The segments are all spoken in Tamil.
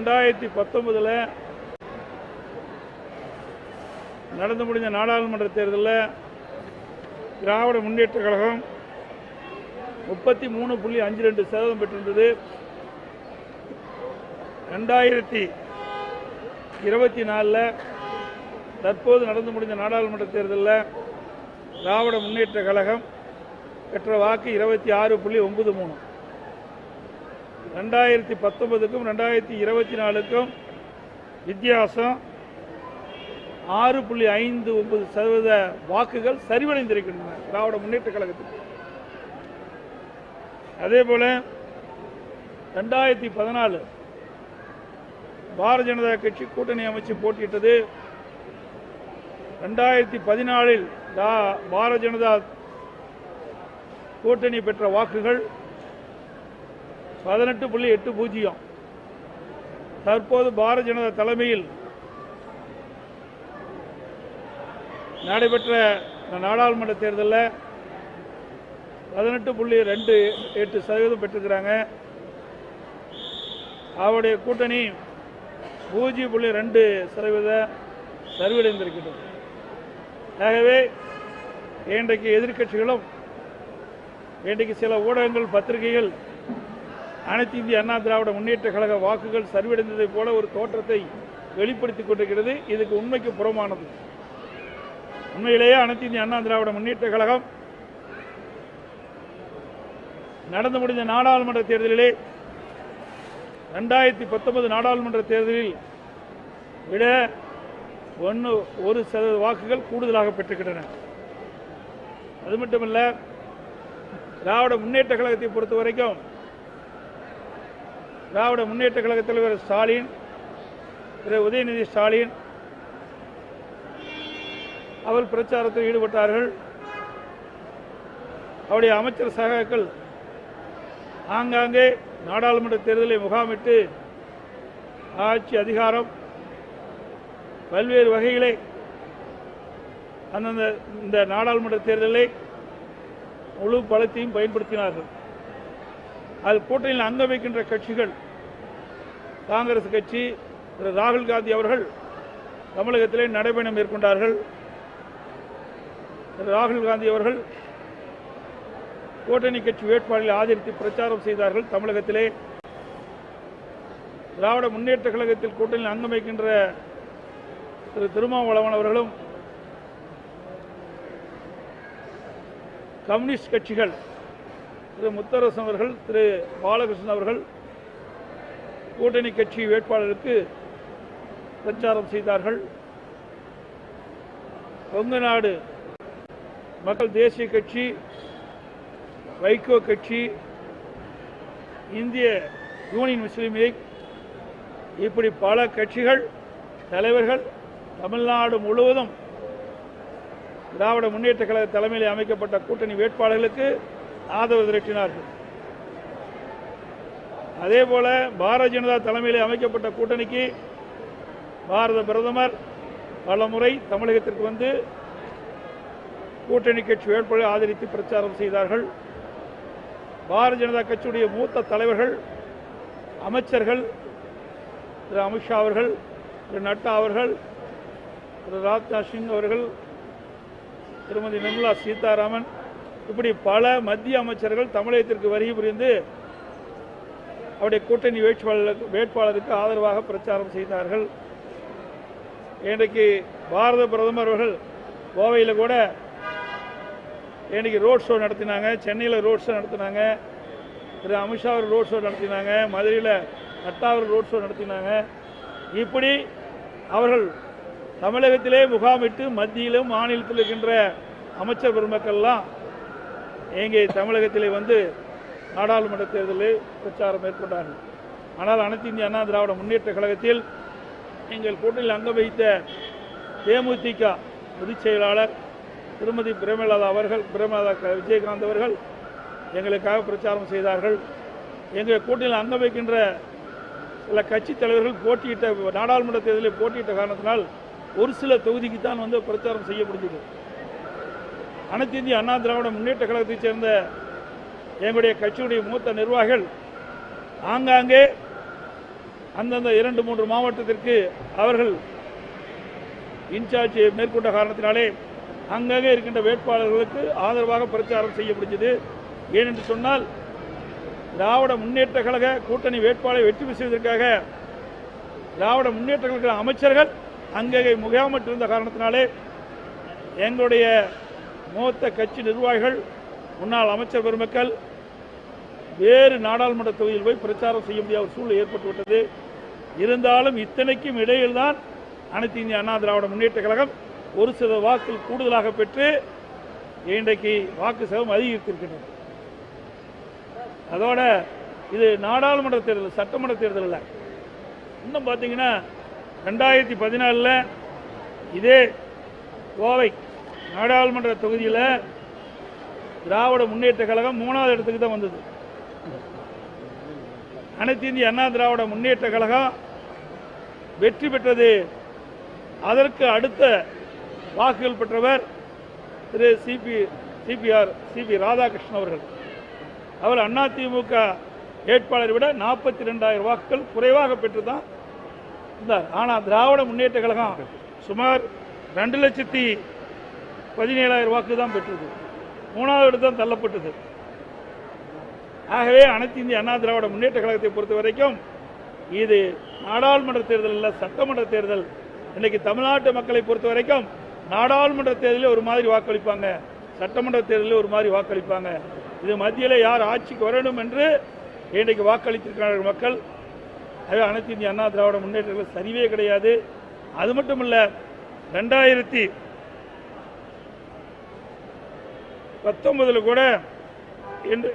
ரெண்டாயிரத்தி பத்தொன்பதில் நடந்து முடிஞ்ச நாடாளுமன்ற தேர்தலில் திராவிட முன்னேற்ற கழகம் முப்பத்தி மூணு புள்ளி அஞ்சு ரெண்டு சதவீதம் பெற்றிருந்தது. ரெண்டாயிரத்தி இருபத்தி நாலில் தற்போது நடந்து முடிந்த நாடாளுமன்ற தேர்தலில் திராவிட முன்னேற்ற கழகம் பெற்ற வாக்கு இருபத்தி ஆறு புள்ளி ஒன்பது மூணு. ரெண்டாயிரத்தி பத்தொன்பதுக்கும் ரெண்டாயிரத்தி இருபத்தி நாலுக்கும் வித்தியாசம் ஆறு புள்ளி ஐந்து ஒன்பது சதவீத வாக்குகள் சரிவடைந்திருக்கின்றன திராவிட முன்னேற்ற கழகத்துக்கு. அதே போல ரெண்டாயிரத்தி பதினாலு பாரதிய ஜனதா கட்சி கூட்டணி அமைச்சு போட்டியிட்டது. ரெண்டாயிரத்தி பதினாலில் பாரதிய ஜனதா கூட்டணி பெற்ற வாக்குகள் பதினெட்டு புள்ளி எட்டு பூஜ்ஜியம். தற்போது பாரதிய ஜனதா தலைமையில் நடைபெற்ற இந்த நாடாளுமன்ற தேர்தலில் பதினெட்டு புள்ளி ரெண்டு எட்டு சதவீதம் பெற்றிருக்கிறாங்க. அவருடைய கூட்டணி பூஜ்ஜியம் புள்ளி ரெண்டு சதவீத சரிவடைந்திருக்கிறது ஆகவே இன்றைக்கு எதிர்க்கட்சிகளும் இன்றைக்கு சில ஊடகங்கள் பத்திரிகைகள் அனைத்து இந்திய அண்ணா திராவிட முன்னேற்ற கழக வாக்குகள் சரிவடைந்ததைப் போல ஒரு தோற்றத்தை வெளிப்படுத்திக் கொண்டிருக்கிறது. இதுக்கு உண்மைக்கு புறமானது. உண்மையிலேயே அனைத்து இந்திய அண்ணா திராவிட முன்னேற்ற கழகம் நடந்து முடிந்த நாடாளுமன்ற தேர்தலிலே ரெண்டாயிரத்தி பத்தொன்பது நாடாளுமன்ற தேர்தலில் விட ஒன்று ஒரு சதவீத வாக்குகள் கூடுதலாக பெற்றுக்கின்றன அது மட்டுமல்ல திராவிட முன்னேற்ற கழகத்தை பொறுத்த வரைக்கும் திராவிட முன்னேற்ற கழக தலைவர் ஸ்டாலின் திரு. உதயநிதி ஸ்டாலின் அவர் பிரச்சாரத்தில் ஈடுபட்டார்கள். அவருடைய அமைச்சர் சகாக்கள் ஆங்காங்கே நாடாளுமன்ற தேர்தலை முகாமிட்டு ஆட்சி அதிகாரம் பல்வேறு வகைகளை அந்தந்த இந்த நாடாளுமன்ற தேர்தலை முழு பலத்தையும் பயன்படுத்தினார்கள். அது கூட்டணியில் அங்க வைக்கின்ற கட்சிகள் காங்கிரஸ் கட்சி திரு ராகுல் காந்தி அவர்கள் தமிழகத்திலே நடைபயணம் மேற்கொண்டார்கள். திரு ராகுல் காந்தி அவர்கள் கூட்டணி கட்சி வேட்பாளர்களை ஆதரித்து பிரச்சாரம் செய்தார்கள். தமிழகத்திலே திராவிட முன்னேற்ற கழகத்தில் கூட்டணியில் அங்கம் வைக்கின்ற திரு திருமாவளவன் அவர்களும் கம்யூனிஸ்ட் கட்சிகள் திரு முத்தரசன் அவர்கள் திரு பாலகிருஷ்ணன் அவர்கள் கூட்டணி கட்சி வேட்பாளருக்கு பிரச்சாரம் செய்தார்கள். கொங்கு நாடு மக்கள் தேசிய கட்சி வைகோ கட்சி இந்திய யூனியன் முஸ்லீம் லீக் இப்படி பல கட்சிகள் தலைவர்கள் தமிழ்நாடு முழுவதும் திராவிட முன்னேற்ற கழக தலைமையில் அமைக்கப்பட்ட கூட்டணி வேட்பாளர்களுக்கு ஆதரவு திரட்டினார்கள். அதே போல பாரதிய ஜனதா தலைமையில் அமைக்கப்பட்ட கூட்டணிக்கு பாரத பிரதமர் பல முறை தமிழகத்திற்கு வந்து கூட்டணி கட்சி வேட்பாளரை ஆதரித்து பிரச்சாரம் செய்தார்கள். பாரதிய ஜனதா கட்சியுடைய மூத்த தலைவர்கள் அமைச்சர்கள் திரு அமித்ஷா அவர்கள் திரு நட்டா அவர்கள் திரு ராஜ்நாத் சிங் அவர்கள் திருமதி நிர்மலா சீதாராமன் இப்படி பல மத்திய அமைச்சர்கள் தமிழகத்திற்கு வருகை புரிந்து அவருடைய கூட்டணி வேட்பாளருக்கு வேட்பாளருக்கு ஆதரவாக பிரச்சாரம் செய்தார்கள். இன்றைக்கு பாரத பிரதமர் அவர்கள் கோவையில் கூட இன்னைக்கு ரோட் ஷோ நடத்தினாங்க. சென்னையில் ரோட் ஷோ நடத்தினாங்க. திரு அமித்ஷா அவர் ரோட் ஷோ நடத்தினாங்க. மதுரையில் நட்டா அவர் ரோட் ஷோ நடத்தினாங்க. இப்படி அவர்கள் தமிழகத்திலே முகாமிட்டு மத்தியிலும் மாநிலத்தில் இருக்கின்ற அமைச்சர் பெருமக்கள்லாம் எங்கே தமிழகத்திலே வந்து நாடாளுமன்ற தேர்தலில் பிரச்சாரம் மேற்கொண்டார்கள். ஆனால் அனைத்து இந்திய அண்ணா திராவிட முன்னேற்ற கழகத்தில் எங்கள் கூட்டணியில் அங்க வைத்த தேமுதிக பொதுச் செயலாளர் திருமதி பிரேமலதா அவர்கள் பிரேமலதா க- விஜயகாந்த் அவர்கள் எங்களுக்காக பிரச்சாரம் செய்தார்கள். எங்கள் கூட்டணியில் அங்க வைக்கின்ற சில கட்சி தலைவர்கள் போட்டியிட்ட நாடாளுமன்ற தேர்தலில் போட்டியிட்ட காரணத்தினால் ஒரு சில தொகுதிக்கு தான் வந்து பிரச்சாரம் செய்ய முடிஞ்சது அனைத்து இந்திய அண்ணா திராவிட முன்னேற்ற கழகத்தைச் சேர்ந்த எங்களுடைய கட்சியுடைய மூத்த நிர்வாகிகள் ஆங்காங்கே அந்தந்த இரண்டு மூன்று மாவட்டத்திற்கு அவர்கள் இன்சார்ஜ் மேற்கொண்ட காரணத்தினாலே அங்கங்கே இருக்கின்ற வேட்பாளர்களுக்கு ஆதரவாக பிரச்சாரம் செய்ய முடிஞ்சது ஏனென்று சொன்னால் திராவிட முன்னேற்ற கழக கூட்டணி வேட்பாளரை வெற்றி செய்வதற்காக திராவிட முன்னேற்ற கழக அமைச்சர்கள் அங்கங்கே முகாமிட்டிருந்த காரணத்தினாலே எங்களுடைய மூத்த கட்சி நிர்வாகிகள் முன்னாள் அமைச்சர் பெருமக்கள் வேறு நாடாளுமன்ற தொகுதியில் போய் பிரச்சாரம் செய்ய முடியாத ஒரு ஏற்பட்டுவிட்டது இருந்தாலும் இத்தனைக்கும் இடையில்தான் அனைத்து இந்திய அண்ணா திராவிட முன்னேற்ற கழகம் ஒரு சில வாக்குகள் கூடுதலாக பெற்று இன்றைக்கு வாக்கு சதவீதம் அதிகரித்திருக்கின்றது. அதோட இது நாடாளுமன்ற தேர்தல் சட்டமன்ற தேர்தல் இல்லை. இன்னும் பார்த்தீங்கன்னா ரெண்டாயிரத்தி பதினாலில் இதே கோவை நாடாளுமன்ற தொகுதியில் திராவிட முன்னேற்ற கழகம் மூணாவது இடத்துக்கு தான் வந்தது. அனைத்து இந்திய அண்ணா திராவிட முன்னேற்ற கழகம் வெற்றி பெற்றது. அதற்கு அடுத்த வாக்குகள் பெற்றவர் திரு சிபி சிபிஆர் சிபி ராதாகிருஷ்ணன் அவர்கள். அவர் அதிமுக வேட்பாளரை விட நாற்பத்தி ரெண்டாயிரம் வாக்குகள் குறைவாக பெற்று தான் இருந்தார் ஆனால் திராவிட முன்னேற்ற கழகம் சுமார் ரெண்டு லட்சத்தி பதினேழாயிரம் வாக்கு தான் பெற்றது. மூணாவது இடத்து தான் தள்ளப்பட்டது. ஆகவே அனைத்து இந்திய அண்ணா திராவிட முன்னேற்ற கழகத்தை பொறுத்த வரைக்கும் இது நாடாளுமன்ற தேர்தல் அல்ல சட்டமன்ற தேர்தல். இன்னைக்கு தமிழ்நாட்டு மக்களை பொறுத்த வரைக்கும் நாடாளுமன்ற தேர்தலில் ஒரு மாதிரி வாக்களிப்பாங்க. சட்டமன்ற தேர்தலில் ஒரு மாதிரி வாக்களிப்பாங்க. இது மத்தியில் யார் ஆட்சிக்கு வரணும் என்று இன்றைக்கு வாக்களித்திருக்கிறார்கள் மக்கள். ஆகவே அனைத்து இந்திய அண்ணா திராவிட முன்னேற்றங்கள் சரிவே கிடையாது. அது மட்டும் இல்லை ரெண்டாயிரத்தி பத்தொன்பதில் கூட என்று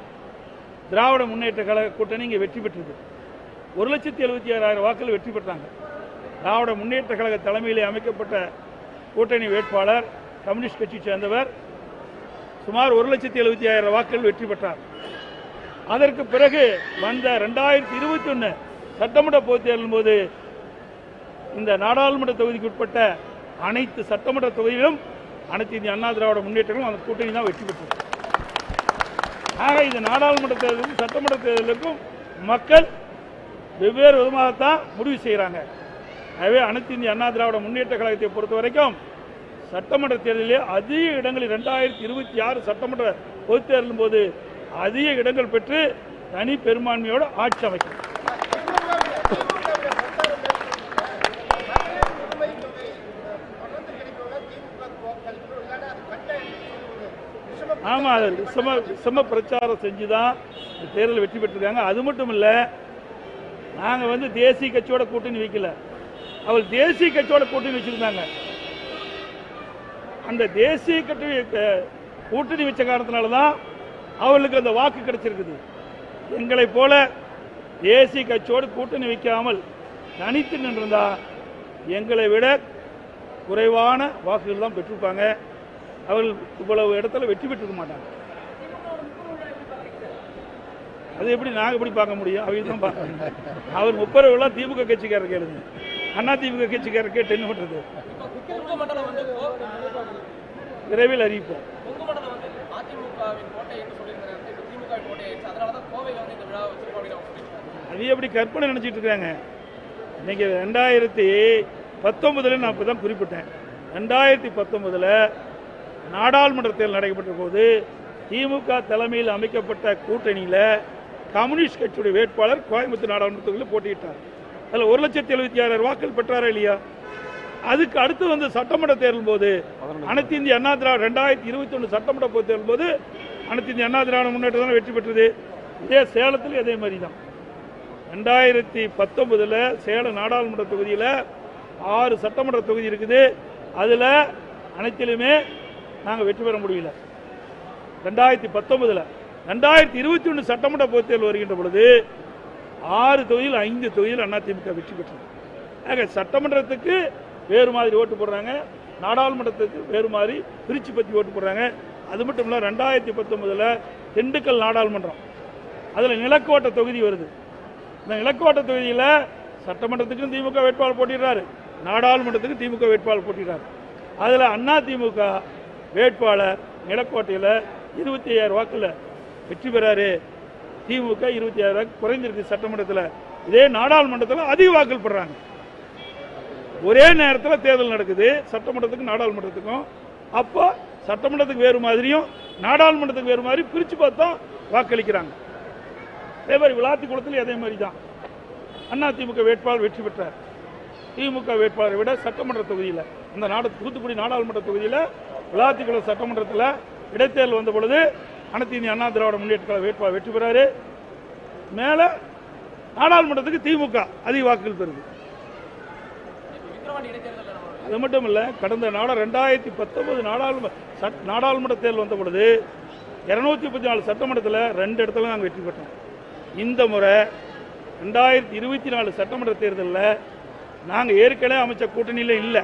திராவிட முன்னேற்ற கழக கூட்டணி இங்கே வெற்றி பெற்றது. ஒரு லட்சத்தி எழுபத்தி ஆறாயிரம் வாக்குகள் வெற்றி பெற்றாங்க. திராவிட முன்னேற்ற கழக தலைமையிலே அமைக்கப்பட்ட கூட்டணி வேட்பாளர் கம்யூனிஸ்ட் கட்சி சேர்ந்தவர் சுமார் ஒரு லட்சத்தி எழுபத்தி ஆயிரம் வாக்குகள் வெற்றி பெற்றார். அதற்கு பிறகு வந்த ரெண்டாயிரத்தி இருபத்தி ஒன்று சட்டமன்ற பொதுத் தேர்தலின் போது இந்த நாடாளுமன்ற தொகுதிக்கு உட்பட்ட அனைத்து சட்டமன்ற தொகுதியிலும் அனைத்து இந்திய அண்ணா திராவிட முன்னேற்றங்களும் அந்த கூட்டணி தான் வெற்றி பெற்றது. ஆக இது நாடாளுமன்ற தேர்தலுக்கும் சட்டமன்ற தேர்தலுக்கும் மக்கள் வெவ்வேறு விதமாகத்தான் முடிவு செய்கிறாங்க. ஆகவே அனைத்து இந்திய அண்ணா திராவிட முன்னேற்ற கழகத்தை பொறுத்த வரைக்கும் சட்டமன்ற தேர்தலிலே அதிக இடங்களில் ரெண்டாயிரத்தி இருபத்தி ஆறு சட்டமன்ற பொதுத்தேர்தலின் போது அதிக இடங்கள் பெற்று தனி பெரும்பான்மையோடு ஆட்சி அமைக்கும். ஆமா விஷம விஷம பிரச்சாரம் செஞ்சு தான் இந்த வெற்றி பெற்றிருக்காங்க. அது மட்டும் இல்ல நாங்க வந்து தேசிய கட்சியோட கூட்டணி வைக்கல. அவள் தேசிய கட்சியோட கூட்டணி வச்சிருந்தாங்க. அந்த தேசிய கட்சி கூட்டணி வச்ச காரணத்தினால தான் அவளுக்கு அந்த வாக்கு கிடைச்சிருக்குது. எங்களை போல தேசிய கட்சியோடு கூட்டணி வைக்காமல் தனித்து நின்றிருந்தா எங்களை விட குறைவான வாக்குகள் தான் பெற்றிருப்பாங்க. அவர்கள் இவ்வளவு இடத்துல வெற்றி பெற்றிருக்க மாட்டாங்க. அது எப்படி நாங்க எப்படி பார்க்க முடியும்? அவங்க தான் பார்க்க அவர் முப்பரவுலாம் திமுக கட்சிக்காரர் கேளுங்க. அண்ணா திமுக கட்சிக்காரர் கேட்டு என்ன பண்றது? விரைவில் அறிவிப்போம். அது எப்படி கற்பனை நினைச்சிட்டு இருக்காங்க? இன்னைக்கு ரெண்டாயிரத்தி பத்தொன்பதுல நான் இப்பதான் குறிப்பிட்டேன். ரெண்டாயிரத்தி பத்தொன்பதுல நாடாளுமன்ற தேர்தல் நடைபெற்ற போது திமுக தலைமையில் அமைக்கப்பட்ட கூட்டணியில கம்யூனிஸ்ட் கட்சியுடைய வேட்பாளர் கோயம்புத்தூர் நாடாளுமன்ற தொகுதியில் போட்டியிட்டார். அதில் ஒரு லட்சத்தி எழுபத்தி ஆறாயிரம் வாக்குகள் பெற்றாரா இல்லையா? அதுக்கு அடுத்து வந்து சட்டமன்ற தேர்தல் போது அனைத்து இந்திய அண்ணா திராவிட ரெண்டாயிரத்தி இருபத்தி ஒன்று சட்டமன்ற பொதுத் தேர்தல் போது அனைத்து இந்திய அண்ணா திராவிட முன்னேற்றம் தான் வெற்றி பெற்றது. இதே சேலத்தில் அதே மாதிரி தான் ரெண்டாயிரத்தி பத்தொன்பதுல சேலம் நாடாளுமன்ற தொகுதியில் ஆறு சட்டமன்ற தொகுதி இருக்குது. அதில் அனைத்திலுமே நாங்கள் வெற்றி பெற முடியல. ரெண்டாயிரத்தி பத்தொன்பதுல ரெண்டாயிரத்தி இருபத்தி ஒன்று சட்டமன்ற பொதுத் தேர்தல் வருகின்ற பொழுது ஆறு தொகுதியில் ஐந்து தொகுதியில் அதிமுக வெற்றி பெற்றது. ஆக சட்டமன்றத்துக்கு வேறு மாதிரி ஓட்டு போடுறாங்க. நாடாளுமன்றத்துக்கு வேறு மாதிரி திருச்சி பற்றி ஓட்டு போடுறாங்க. அது மட்டும் இல்லை ரெண்டாயிரத்தி பத்தொன்பதுல திண்டுக்கல் நாடாளுமன்றம். அதில் நிலக்கோட்டை தொகுதி வருது. இந்த நிலக்கோட்டை தொகுதியில் சட்டமன்றத்துக்கும் திமுக வேட்பாளர் போட்டிடுறாரு. நாடாளுமன்றத்துக்கு திமுக வேட்பாளர் போட்டிடுறாரு. அதில் அண்ணா திமுக வேட்பாளர் நிலக்கோட்டையில் இருபத்தி ஐயாயிரம் வாக்கில் வெற்றி பெறாரு. திமுக இருபத்தி ஆயிரம் வாக்கு குறைஞ்சிருக்கு சட்டமன்றத்தில். இதே நாடாளுமன்றத்தில் அதிக வாக்கள் பெறாங்க ஒரே நேரத்தில் தேர்தல் நடக்குது. சட்டமன்றத்துக்கும் நாடாளுமன்றத்துக்கும். அப்போ சட்டமன்றத்துக்கு வேறு மாதிரியும் நாடாளுமன்றத்துக்கு வேறு மாதிரி பிரித்து பார்த்தா வாக்களிக்கிறாங்க. அதே மாதிரி விளாத்தி குளத்தில் அதே மாதிரி தான் அண்ணா திமுக வேட்பாளர் வெற்றி பெற்றார். திமுக வேட்பாளரை விட சட்டமன்ற தொகுதியில் அந்த நாடு தூத்துக்குடி நாடாளுமன்ற தொகுதியில் விளாத்திக்குளம் சட்டமன்றத்தில் இடைத்தேர்தல் வந்த பொழுது அனைத்து இந்திய அண்ணா திராவிட முன்னேற்ற கழக வேட்பாளர் வெற்றி பெறாரு. மேலே நாடாளுமன்றத்துக்கு திமுக அதிக வாக்குகள் பெறுது. அது மட்டும் இல்லை கடந்த நாட ரெண்டாயிரத்தி பத்தொன்பது நாடாளுமன்ற நாடாளுமன்ற தேர்தல் வந்த பொழுது இரநூத்தி முப்பத்தி நாலு சட்டமன்றத்தில் ரெண்டு இடத்துல நாங்கள் வெற்றி பெற்றோம். இந்த முறை ரெண்டாயிரத்தி இருபத்தி நாலு சட்டமன்ற தேர்தலில் நாங்கள் ஏற்கனவே அமைச்ச கூட்டணியில் இல்லை.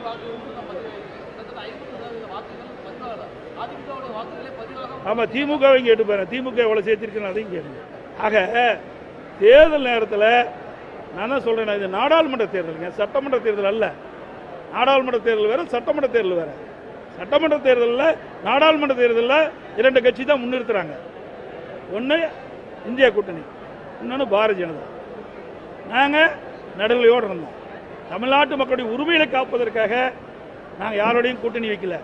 ஐம்பது சதவீத வாக்குகள் பதிவாகல அதிமுகவுடைய வாக்குகளே பதிவாக ஆமாம் திமுகவை இங்கே எடுப்பாரு திமுக எவ்வளோ சேர்த்திருக்கேன் அதையும் கேளுங்க. ஆக தேர்தல் நேரத்தில் நான் தான் சொல்கிறேன் இது நாடாளுமன்ற தேர்தலுங்க. சட்டமன்ற தேர்தல் அல்ல. நாடாளுமன்ற தேர்தல் வேறு சட்டமன்ற தேர்தல் வேறு. சட்டமன்ற தேர்தலில் நாடாளுமன்ற தேர்தலில் இரண்டு கட்சி தான் முன்னிறுத்துறாங்க. ஒன்று இந்தியா கூட்டணி இன்னொன்று பாரதிய ஜனதா. நாங்கள் நடுநிலையோடு இருந்தோம். தமிழ்நாட்டு மக்களுடைய உரிமைகளை காப்பதற்காக நாங்கள் யாரோடையும் கூட்டணி வைக்கல.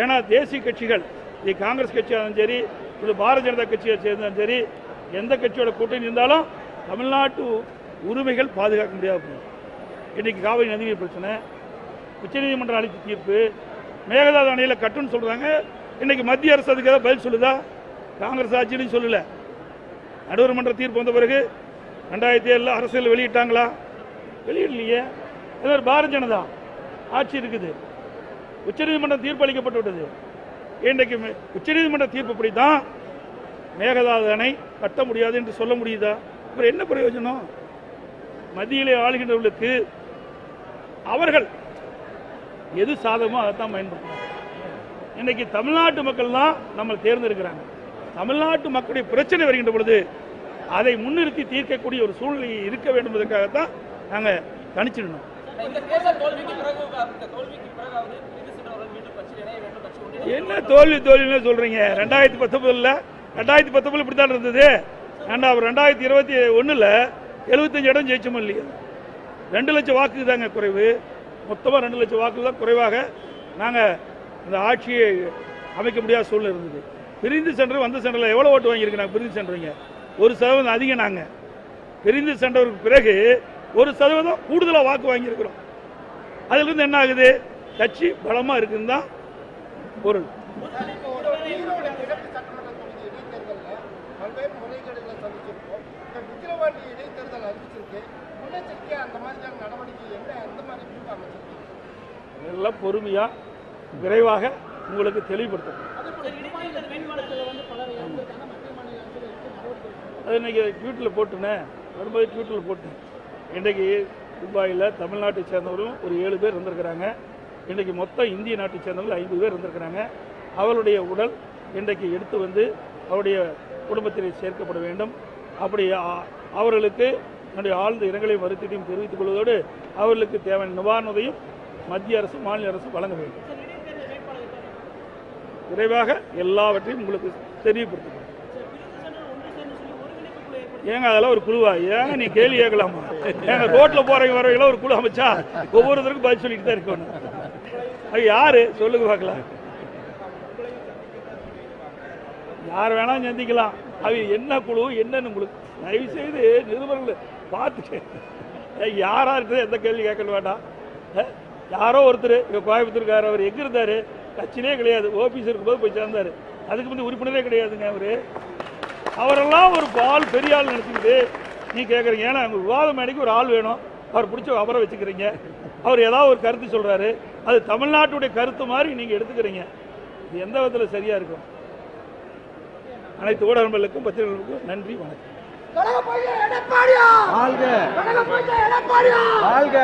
ஏன்னா தேசிய கட்சிகள் இது காங்கிரஸ் கட்சியாக இருந்தாலும் சரி இது பாரதிய ஜனதா கட்சியை சேர்ந்தாலும் சரி எந்த கட்சியோட கூட்டணி இருந்தாலும் தமிழ்நாட்டு உரிமைகள் பாதுகாக்க முடியாது இன்னைக்கு காவிரி நதிநீர் பிரச்சனை உச்சநீதிமன்றம் அளித்த தீர்ப்பு மேகதாது அணையில் கட்டுன்னு சொல்கிறாங்க இன்னைக்கு மத்திய அரசு அதுக்கு ஏதாவது பதில் சொல்லுதா? காங்கிரஸ் ஆட்சியிலையும் சொல்லலை. நடுவர் மன்ற தீர்ப்பு வந்த பிறகு ரெண்டாயிரத்தி ஏழில் அரசியல் வெளியிட்டாங்களா? வெளியிடலையே. மாதிரி பாரதிய ஜனதா ஆட்சி இருக்குது. உச்சநீதிமன்றம் தீர்ப்பு அளிக்கப்பட்டு விட்டது. இன்றைக்கு மே- உச்சநீதிமன்ற தீர்ப்புப்படி தான் மேகதாது அணை கட்ட முடியாது என்று சொல்ல முடியுதா? அப்புறம் என்ன பிரயோஜனம்? மத்தியிலே ஆளுகின்றவர்களுக்கு அவர்கள் எது சாதகமோ அதை தான் பயன்படுத்துறாங்க இன்னைக்கு தமிழ்நாட்டு மக்கள் தான் நம்மளை தேர்ந்தெடுக்கிறாங்க. தமிழ்நாட்டு மக்களுடைய பிரச்சனை வருகின்ற பொழுது அதை முன்னிறுத்தி தீர்க்கக்கூடிய ஒரு சூழ்நிலை இருக்க வேண்டும் என்பதற்காகத்தான் நாங்கள் கணிச்சிடணும் இந்த இந்த என்ன தோல்வி தோல்வின்னு சொல்றீங்க? ரெண்டாயிரத்தி பத்தொன்பதுல ரெண்டாயிரத்தி பத்தொன்பதுல இப்படி தான் இருந்தது ரெண்டாவது ரெண்டாயிரத்தி இருபத்தி ஒண்ணுல எழுபத்தஞ்சு இடம் ஜெயிச்சோம் இல்லையா? ரெண்டு லட்சம் வாக்கு தாங்க குறைவு. மொத்தமாக ரெண்டு லட்சம் வாக்கு தான் குறைவாக நாங்கள் அந்த ஆட்சியை அமைக்க முடியாத சூழ்நிலை இருந்தது. பிரிந்து சென்று வந்த சென்டரில் எவ்வளோ ஓட்டு வாங்கியிருக்கிறாங்க பிரிந்து சென்றவங்க ஒரு சதவீதம் அதிகம் நாங்கள் பிரிந்து சென்றவருக்கு பிறகு ஒரு சதவீதம் கூடுதலாக வாக்கு வாங்கியிருக்கிறோம். அதிலிருந்து என்ன ஆகுது? கட்சி பலமாக இருக்குதுன்னு தான் பொருள். எல்லாம் பொறுமையா விரைவாக உங்களுக்கு தெளிவுபடுத்தும் அது இன்னைக்கு ட்விட்டில் போட்டுனேன். வரும்போது ட்விட்டில் போட்டேன் இன்றைக்கு துபாயில் தமிழ்நாட்டை சேர்ந்தவரும் ஒரு ஏழு பேர் இருந்திருக்கிறாங்க. இன்றைக்கு மொத்தம் இந்திய நாட்டை சேர்ந்தவர்கள் ஐம்பது பேர் இருந்திருக்கிறாங்க. அவருடைய உடல் இன்றைக்கு எடுத்து வந்து அவருடைய குடும்பத்திலே சேர்க்கப்பட வேண்டும். அப்படி அவர்களுக்கு என்னுடைய ஆழ்ந்த இரங்கலை வருத்தத்தையும் தெரிவித்துக் கொள்வதோடு அவர்களுக்கு தேவையான நிவாரண உதவியும் மத்திய அரசு மாநில அரசு வழங்க வேண்டும். விரைவாக எல்லாவற்றையும் உங்களுக்கு தெரியப்படுத்துகிறேன் ஏங்க அதெல்லாம் ஒரு குழுவா? ஏங்க நீ கேள்வி கேட்கலாமா? ஏங்க ரோட்ல போறவங்க வரவங்க ஒரு குழு அமைச்சா ஒவ்வொருத்தருக்கும் பதில் சொல்லிட்டு தான் இருக்கணும். அது யாரு? சொல்லுங்க பார்க்கலாம். யார் வேணாலும் சந்திக்கலாம். அது என்ன குழு என்னன்னு உங்களுக்கு தயவு செய்து நிருபர்களை பார்த்துட்டு ஏய், யாரா இருக்குது எந்த கேள்வி கேட்க வேண்டாம். யாரோ ஒருத்தர் இங்க கோயம்புத்தூர்காரர் அவர் எங்கே இருந்தார்? கட்சியிலே கிடையாது. ஓபிஸ் இருக்கும்போது போய் சேர்ந்தார். அதுக்கு முந்தைய உறுப்பினரே கிடையாதுங்க அவரு. அவரெல்லாம் ஒரு பால் பெரிய ஆள் நினைச்சுக்கிட்டு நீ கேட்குறீங்க ஏன்னா உங்க விவாத மேடைக்கு ஒரு ஆள் வேணும். அவர் பிடிச்ச அவரை வச்சுக்கிறீங்க. அவர் ஏதாவது ஒரு கருத்து சொல்றாரு. அது தமிழ்நாட்டுடைய கருத்து மாதிரி நீங்க எடுத்துக்கிறீங்க. இது எந்த விதத்தில் சரியா இருக்கும்? அனைத்து ஊடகங்களுக்கும் பத்திரிகைகளுக்கும் நன்றி வணக்கம். வாழ்க. வாழ்க.